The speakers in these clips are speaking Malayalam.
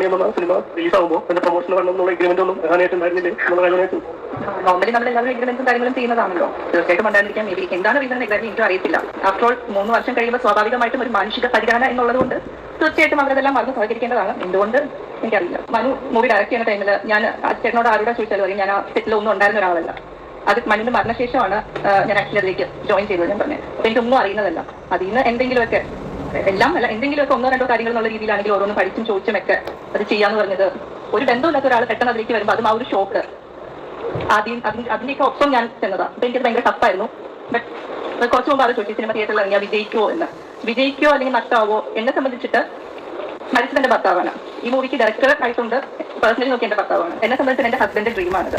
സിനിമ ഒന്നും നമ്മൾ കാര്യങ്ങളും ചെയ്യുന്നതാണല്ലോ. എന്താണ് ആഫ്റ്റർ ഓൾ മൂന്ന് വർഷം കഴിയുമ്പോൾ സ്വാഭാവികമായിട്ടും ഒരു മാനുഷിക പരിഗണന എന്നുള്ളത് കൊണ്ട് തീർച്ചയായിട്ടും അവരതെല്ലാം മറന്ന് സഹകരിക്കേണ്ടതാണ്. എന്തുകൊണ്ട്? എനിക്കറിയില്ല. മനു മൂവി ഡയറക്റ്റ് ചെയ്യുന്ന ടൈമിൽ ഞാൻ ചേട്ടനോട് ആരോടെ ചോദിച്ചാലും പറയും ഞാൻ സെറ്റിൽ ഒന്നും ഉണ്ടായിരുന്ന ഒരാളല്ല. അത് മനുവിന്റെ മരണശേഷമാണ് ഞാൻ ആക്ച്വലി അതിലേക്ക് ജോയിൻ ചെയ്തത് ഞാൻ പറഞ്ഞത്. അപ്പൊ എനിക്കൊന്നും അറിയുന്നതല്ല. അതിൽ നിന്ന് എന്തെങ്കിലുമൊക്കെ എല്ലാം അല്ല എന്തെങ്കിലുമൊക്കെ ഒന്നോ രണ്ടോ കാര്യങ്ങൾ എന്നുള്ള രീതിയിലാണെങ്കിൽ ഓരോന്ന് പഠിച്ചും ചോദിച്ചും ഒക്കെ അത് ചെയ്യാന്ന് പറഞ്ഞത്. ഒരു ബന്ധമില്ലാത്ത ഒരാൾ പെട്ടെന്ന് അതിലേക്ക് വരുമ്പോൾ അതും ആ ഒരു ഷോക്ക് ആദ്യം അതിന് അതിന്റെയൊക്കെ ഒപ്പം ഞാൻ ചെന്നതാ. അപ്പൊ എനിക്കത് ഭയങ്കര ടഫായിരുന്നു ബട്ട് കുറച്ച് മുമ്പ് അത് ചോദിച്ചു സിനിമ തിയേറ്ററിൽ ഇറങ്ങിയാൽ വിജയിക്കുമോ എന്ന്. വിജയിക്കുമോ അല്ലെങ്കിൽ നഷ്ടമാവോ എന്നെ സംബന്ധിച്ചിട്ട് മരിച്ചത് എന്റെ ഭർത്താവാണ്. ഈ മൂവിക്ക് ഡയറക്ടർ ആയിട്ടുണ്ട്. പേഴ്സണലി നോക്കി എന്റെ ഭർത്താവാണ്. എന്നെ സംബന്ധിച്ച് എന്റെ ഹസ്ബൻഡിന്റെ ഡ്രീമാണിത്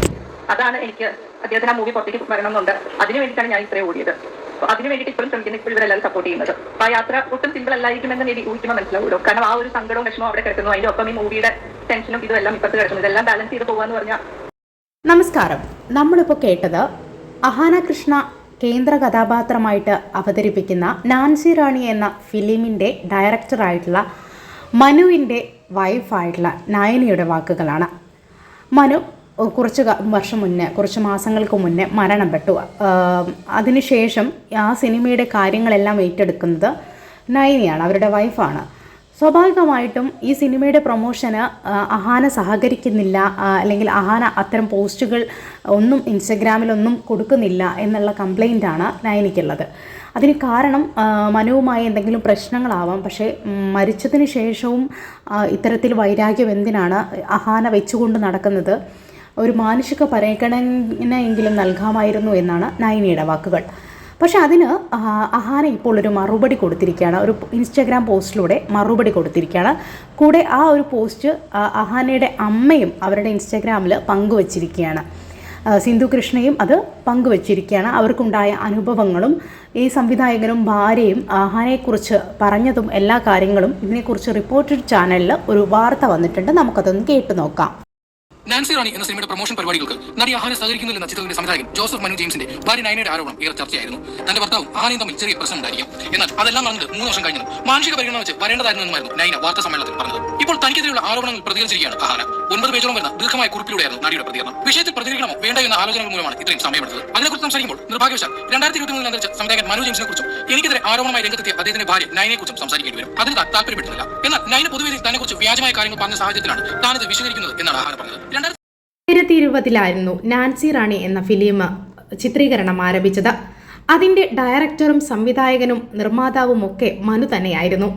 അതാണ് എനിക്ക് അദ്ദേഹത്തിന് ആ മൂവി പുറത്തേക്ക് വരണം എന്നുണ്ട് അതിനു വേണ്ടിയിട്ടാണ് ഞാൻ ഇത്രയും ഓടിയത്. അതിന് വേണ്ടിയിട്ട് ഇപ്പോഴും ശ്രമിക്കുന്നത് ഇപ്പോൾ ഇവരെല്ലാവരും സപ്പോർട്ട് ചെയ്യുന്നത്. അപ്പൊ ആ യാത്ര ഒട്ടും സിമ്പിൾ അല്ലായിരിക്കുമെന്ന് എന്ന് ബി ഊഹിക്കുമ്പോൾ മനസ്സിലാവുള്ളൂ. കാരണം ആ ഒരു സങ്കടവും വിഷമവും അവിടെ കിടക്കുന്നു. അതിന്റെ ഒപ്പം ഈ മൂവിയുടെ ടെൻഷനും ഇതെല്ലാം ഇപ്പുറത്ത് കിടക്കുന്നു. ഇതെല്ലാം ബാലൻസ് ചെയ്ത് പോകാന്ന് പറഞ്ഞാൽ നമസ്കാരം. നമ്മളിപ്പോൾ കേട്ടത് അഹാന കൃഷ്ണ കേന്ദ്ര കഥാപാത്രമായിട്ട് അവതരിപ്പിക്കുന്ന നാൻസി റാണി എന്ന ഫിലിമിന്റെ ഡയറക്ടറായിട്ടുള്ള മനുവിന്റെ വൈഫായിട്ടുള്ള നയനിയുടെ വാക്കുകളാണ്. മനു കുറച്ച് വർഷം മുന്നേ കുറച്ച് മാസങ്ങൾക്ക് മുന്നേ മരണപ്പെട്ടു അതിനുശേഷം ആ സിനിമയുടെ കാര്യങ്ങളെല്ലാം ഏറ്റെടുക്കുന്നത് നയനിയാണ് അവരുടെ വൈഫാണ്. സ്വാഭാവികമായിട്ടും ഈ സിനിമയുടെ പ്രൊമോഷന് അഹാന സഹകരിക്കുന്നില്ല അല്ലെങ്കിൽ അഹാന അത്തരം പോസ്റ്റുകൾ ഒന്നും ഇൻസ്റ്റഗ്രാമിലൊന്നും കൊടുക്കുന്നില്ല എന്നുള്ള കംപ്ലൈന്റാണ് നയനിക്കുള്ളത് അതിന് കാരണം മനുവുമായി എന്തെങ്കിലും പ്രശ്നങ്ങളാവാം പക്ഷേ മരിച്ചതിന് ശേഷവും ഇത്തരത്തിൽ വൈരാഗ്യം എന്തിനാണ് അഹാന വെച്ചുകൊണ്ട് നടക്കുന്നത്? ഒരു മാനുഷിക പരിഗണനയെങ്കിലും നൽകാമായിരുന്നു എന്നാണ് നയനിയുടെ വാക്കുകൾ. പക്ഷെ അതിന് അഹാന ഇപ്പോൾ ഒരു മറുപടി കൊടുത്തിരിക്കുകയാണ്. ഒരു ഇൻസ്റ്റാഗ്രാം പോസ്റ്റിലൂടെ മറുപടി കൊടുത്തിരിക്കുകയാണ്. കൂടെ ആ ഒരു പോസ്റ്റ് അഹാനയുടെ അമ്മയും അവരുടെ ഇൻസ്റ്റാഗ്രാമിൽ പങ്കുവച്ചിരിക്കുകയാണ്. സിന്ധു കൃഷ്ണയും അത് പങ്കുവച്ചിരിക്കുകയാണ്. അവർക്കുണ്ടായ അനുഭവങ്ങളും ഈ സംവിധായകനും ഭാര്യയും അഹാനയെക്കുറിച്ച് പറഞ്ഞതും എല്ലാ കാര്യങ്ങളും ഇതിനെക്കുറിച്ച് റിപ്പോർട്ടഡ് ചാനലിൽ ഒരു വാർത്ത വന്നിട്ടുണ്ട്. നമുക്കതൊന്ന് കേട്ടു നോക്കാം. നാൻസി റാണി എന്ന സിനിമയുടെ പ്രൊമോഷൻ പരിപാടികൾക്ക് നടി ആഹാനെ സഹകരിക്കുന്നില്ലെന്ന ചിത്രത്തിന്റെ സംവിധായകൻ ജോസഫ് മനു ജെയിംസിന്റെ ഭാര്യ നയനയുടെ ആരോപണം ഏറെ ചർച്ചയായിരുന്നു. തന്റെ ഭർത്താവും ആഹാനയും തമ്മിൽ ചെറിയ പ്രശ്നം ഉണ്ടായിരിക്കും. എന്നാൽ അതെല്ലാം നടന്നത് മൂന്ന് വർഷം കഴിഞ്ഞു മാനസിക പരിഗണന വെച്ച് വരേണ്ടതായിരുന്നു നൈന വാർത്താ സമ്മേളനത്തിൽ പറഞ്ഞത്. ഇപ്പോൾ തനിക്കെതിരെയുള്ള ആരോപണങ്ങൾ പ്രതികരിച്ചിരിക്കുകയാണ് ആഹാന. ഒൻപത് പേജോളം വരുന്ന ദീർഘമായ കുറിപ്പിലൂടെയായിരുന്നു നടിയുടെ പ്രതികരണം. വിഷയത്തിൽ പ്രതികരിക്കണമോ വേണ്ട എന്ന ആലോചനകൾ മൂലമാണ് ഇത്രയും സമയമെടുത്തത്. അതിനെക്കുറിച്ച് സംസാരിക്കുമ്പോൾ നിർഭാഗ്യവശാൽ രണ്ടായിരത്തി ഇരുപത്തി മൂന്നിൽ അന്തരിച്ച സംവിധായകൻ മനു ജെയിംസിനെ കുറിച്ചും എനിക്കെതിരെ ആരോപണമായി രംഗത്തെത്തിയ അദ്ദേഹത്തിന്റെ ഭാര്യ നയനെ കുറിച്ചും സംസാരിക്കേണ്ടി വരും. അതിന് താല്പര്യപ്പെട്ടില്ല എന്നാൽ നയന പൊതുവെ തന്നെ കുറിച്ച് വ്യാജമായ കാര്യങ്ങൾ പറഞ്ഞ സാഹചര്യത്തിലാണ് താനിത് വിശദീകരിക്കുന്നത് എന്നാണ് ആഹാന പറഞ്ഞത്. രണ്ടായിരത്തി ഇരുപതിലായിരുന്നു നാൻസി റാണി എന്ന ഫിലിം ചിത്രീകരണം ആരംഭിച്ചത്. അതിന്റെ ഡയറക്ടറും സംവിധായകനും നിർമ്മാതാവും ഒക്കെ മനു തന്നെയായിരുന്നു.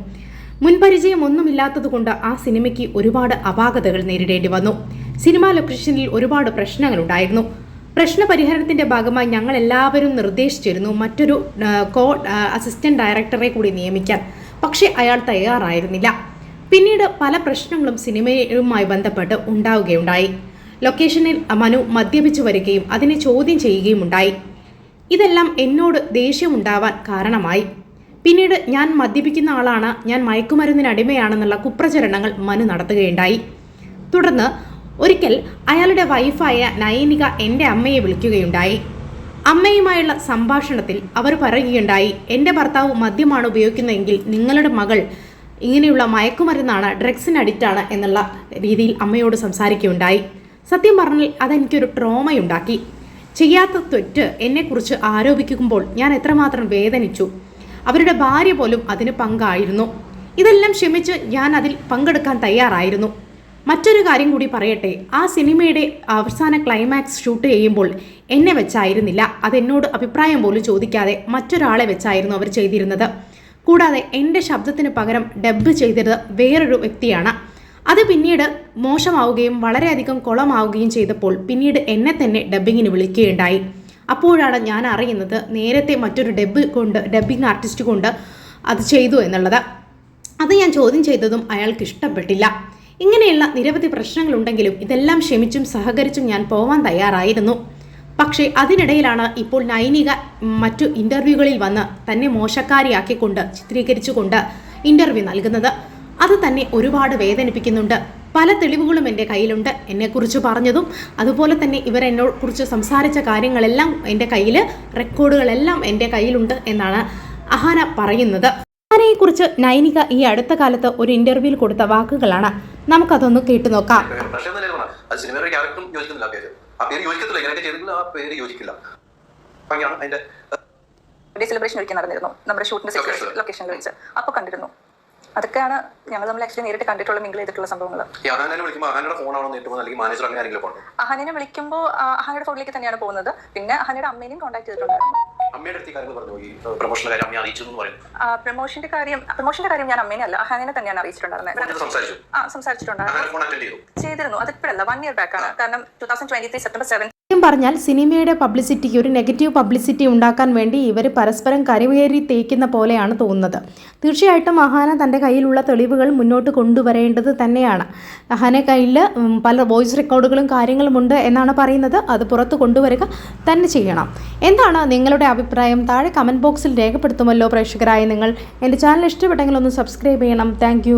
മുൻപരിചയം ഒന്നുമില്ലാത്തതുകൊണ്ട് ആ സിനിമയ്ക്ക് ഒരുപാട് അപാകതകൾ നേരിടേണ്ടി വന്നു. സിനിമാ ലൊക്കേഷനിൽ ഒരുപാട് പ്രശ്നങ്ങളുണ്ടായിരുന്നു. പ്രശ്നപരിഹാരത്തിന്റെ ഭാഗമായി ഞങ്ങൾ എല്ലാവരും നിർദ്ദേശിച്ചിരുന്നു മറ്റൊരു കോ അസിസ്റ്റന്റ് ഡയറക്ടറെ കൂടി നിയമിക്കാൻ. പക്ഷേ അയാൾ തയ്യാറായിരുന്നില്ല. പിന്നീട് പല പ്രശ്നങ്ങളും സിനിമയുമായി ബന്ധപ്പെട്ട് ഉണ്ടാവുകയുണ്ടായി. ലൊക്കേഷനിൽ മനു മദ്യപിച്ചു വരികയും അതിനെ ചോദ്യം ചെയ്യുകയും ഉണ്ടായി. ഇതെല്ലാം എന്നോട് ദേഷ്യമുണ്ടാവാൻ കാരണമായി. പിന്നീട് ഞാൻ മദ്യപിക്കുന്ന ആളാണ് ഞാൻ മയക്കുമരുന്നിന് അടിമയാണെന്നുള്ള കുപ്രചരണങ്ങൾ മനു നടത്തുകയുണ്ടായി. തുടർന്ന് ഒരിക്കൽ അയാളുടെ വൈഫായ നയനിക എന്റെ അമ്മയെ വിളിക്കുകയുണ്ടായി. അമ്മയുമായുള്ള സംഭാഷണത്തിൽ അവർ പറയുകയുണ്ടായി എന്റെ ഭർത്താവ് മദ്യമാണ് ഉപയോഗിക്കുന്നതെങ്കിൽ നിങ്ങളുടെ മകൾ ഇങ്ങനെയുള്ള മയക്കുമരുന്നാണ് ഡ്രഗ്സിന് അഡിക്റ്റാണ് എന്നുള്ള രീതിയിൽ അമ്മയോട് സംസാരിക്കുകയുണ്ടായി. സത്യം പറഞ്ഞാൽ അതെനിക്കൊരു ട്രോമയുണ്ടാക്കി. ചെയ്യാത്ത തെറ്റ് എന്നെക്കുറിച്ച് ആരോപിക്കുമ്പോൾ ഞാൻ എത്രമാത്രം വേദനിച്ചു. അവരുടെ ഭാര്യ പോലും അതിന് പങ്കായിരുന്നു. ഇതെല്ലാം ക്ഷമിച്ച് ഞാൻ അതിൽ പങ്കെടുക്കാൻ തയ്യാറായിരുന്നു. മറ്റൊരു കാര്യം കൂടി പറയട്ടെ. ആ സിനിമയുടെ അവസാന ക്ലൈമാക്സ് ഷൂട്ട് ചെയ്യുമ്പോൾ എന്നെ വെച്ചായിരുന്നില്ല. അതെന്നോട് അഭിപ്രായം പോലും ചോദിക്കാതെ മറ്റൊരാളെ വെച്ചായിരുന്നു അവർ ചെയ്തിരുന്നത്. കൂടാതെ എന്റെ ശബ്ദത്തിന് പകരം ഡബ് ചെയ്തത് വേറൊരു വ്യക്തിയാണ്. അത് പിന്നീട് മോശമാവുകയും വളരെയധികം കുളമാവുകയും ചെയ്തപ്പോൾ പിന്നീട് എന്നെ തന്നെ ഡബ്ബിങ്ങിന് വിളിക്കുകയുണ്ടായി. അപ്പോഴാണ് ഞാൻ അറിയുന്നത് നേരത്തെ മറ്റൊരു ഡബ്ബ് കൊണ്ട് ഡബ്ബിംഗ് ആർട്ടിസ്റ്റ് കൊണ്ട് അത് ചെയ്തു എന്നുള്ളത്. അത് ഞാൻ ചോദ്യം ചെയ്തതും അയാൾക്ക് ഇഷ്ടപ്പെട്ടില്ല. ഇങ്ങനെയുള്ള നിരവധി പ്രശ്നങ്ങളുണ്ടെങ്കിലും ഇതെല്ലാം ക്ഷമിച്ചും സഹകരിച്ചും ഞാൻ പോവാൻ തയ്യാറായിരുന്നു. പക്ഷേ അതിനിടയിലാണ് ഇപ്പോൾ നൈനിക മറ്റു ഇന്റർവ്യൂകളിൽ വന്ന് തന്നെ മോശക്കാരിയാക്കിക്കൊണ്ട് ചിത്രീകരിച്ചുകൊണ്ട് ഇന്റർവ്യൂ നൽകുന്നത്. അത് തന്നെ ഒരുപാട് വേദനിപ്പിക്കുന്നുണ്ട്. പല തെളിവുകളും എന്റെ കയ്യിലുണ്ട്. എന്നെക്കുറിച്ച് പറഞ്ഞതും അതുപോലെ തന്നെ ഇവർ എന്നോട് കുറിച്ച് സംസാരിച്ച കാര്യങ്ങളെല്ലാം എന്റെ കയ്യിൽ റെക്കോർഡുകളെല്ലാം എന്റെ കയ്യിലുണ്ട് എന്നാണ് അഹാന പറയുന്നത്. അഹാനയെക്കുറിച്ച് നൈനിക ഈ അടുത്ത കാലത്ത് ഒരു ഇന്റർവ്യൂവിൽ കൊടുത്ത വാക്കുകളാണ്. നമുക്കതൊന്ന് കേട്ടു നോക്കാം. പക്ഷേ എന്നല്ലേ പറഞ്ഞത് അത് സിനിമയുടെ ക്യാരക്ടറും യോജിക്കുന്നില്ല പേര്. ആ പേര് യോജിക്കത്തില്ല. ഇങ്ങനെയൊക്കെ ചെയ്തിട്ടുള്ള ആ പേര് യോജിക്കില്ല. ഭംഗിയാണ്. അതിന്റെ ഡേ സെലിബ്രേഷൻ ഒരിക്കൽ നടന്നിരുന്നു. നമ്മുടെ ഷൂട്ടിന്റെ Location. ലൊക്കേഷനിൽ വെച്ച്. അപ്പൊ കണ്ടിരുന്നു. അതൊക്കെയാണ് ഞങ്ങൾ നമ്മൾ ആക്ച്വലി നേരിട്ട് കണ്ടിട്ടുള്ള മിങ്കിൾ ചെയ്തിട്ടുള്ള സംഭവങ്ങൾ അഹാനിനെ വിളിക്കുമ്പോൾ അഹാനയുടെ ഫോണിലേക്ക് തന്നെയാണ് പോകുന്നത്. പിന്നെ അഹാനയുടെ അമ്മേനെയും കോൺടാക്ട് ചെയ്തിട്ടുണ്ടായിരുന്നു പ്രൊമോഷന്റെ കാര്യം പ്രൊമോഷന്റെ കാര്യം ഞാൻ അമ്മേനെ അല്ല അഹാനിനെ തന്നെയാണ് അറിയിച്ചിട്ടുണ്ടായിരുന്നത്. ആ സംസാരിച്ചിട്ടുണ്ടായിരുന്നു. അഹാനെ ചെയ്തിരുന്നു. അതിപ്പോഴല്ല വൺ ഇയർ ബാക്ക് ആണ്. കാരണം two thousand twenty three September seven പറഞ്ഞാൽ സിനിമയുടെ പബ്ലിസിറ്റിക്ക് ഒരു നെഗറ്റീവ് പബ്ലിസിറ്റി ഉണ്ടാക്കാൻ വേണ്ടി ഇവർ പരസ്പരം കരിവേരി തേക്കുന്ന പോലെയാണ് തോന്നുന്നത്. തീർച്ചയായിട്ടും അഹാന തന്റെ കയ്യിലുള്ള തെളിവുകൾ മുന്നോട്ട് കൊണ്ടുവരേണ്ടത് തന്നെയാണ്. അഹാന കയ്യിൽ പല വോയിസ് റെക്കോർഡുകളും കാര്യങ്ങളുമുണ്ട് എന്നാണ് പറയുന്നത്. അത് പുറത്ത് കൊണ്ടുവരിക തന്നെ ചെയ്യണം. എന്താണ് നിങ്ങളുടെ അഭിപ്രായം? താഴെ കമന്റ് ബോക്സിൽ രേഖപ്പെടുത്തുമല്ലോ പ്രേക്ഷകരായ നിങ്ങൾ. എന്റെ ചാനൽ ഇഷ്ടപ്പെട്ടെങ്കിൽ ഒന്ന് സബ്സ്ക്രൈബ് ചെയ്യണം. താങ്ക്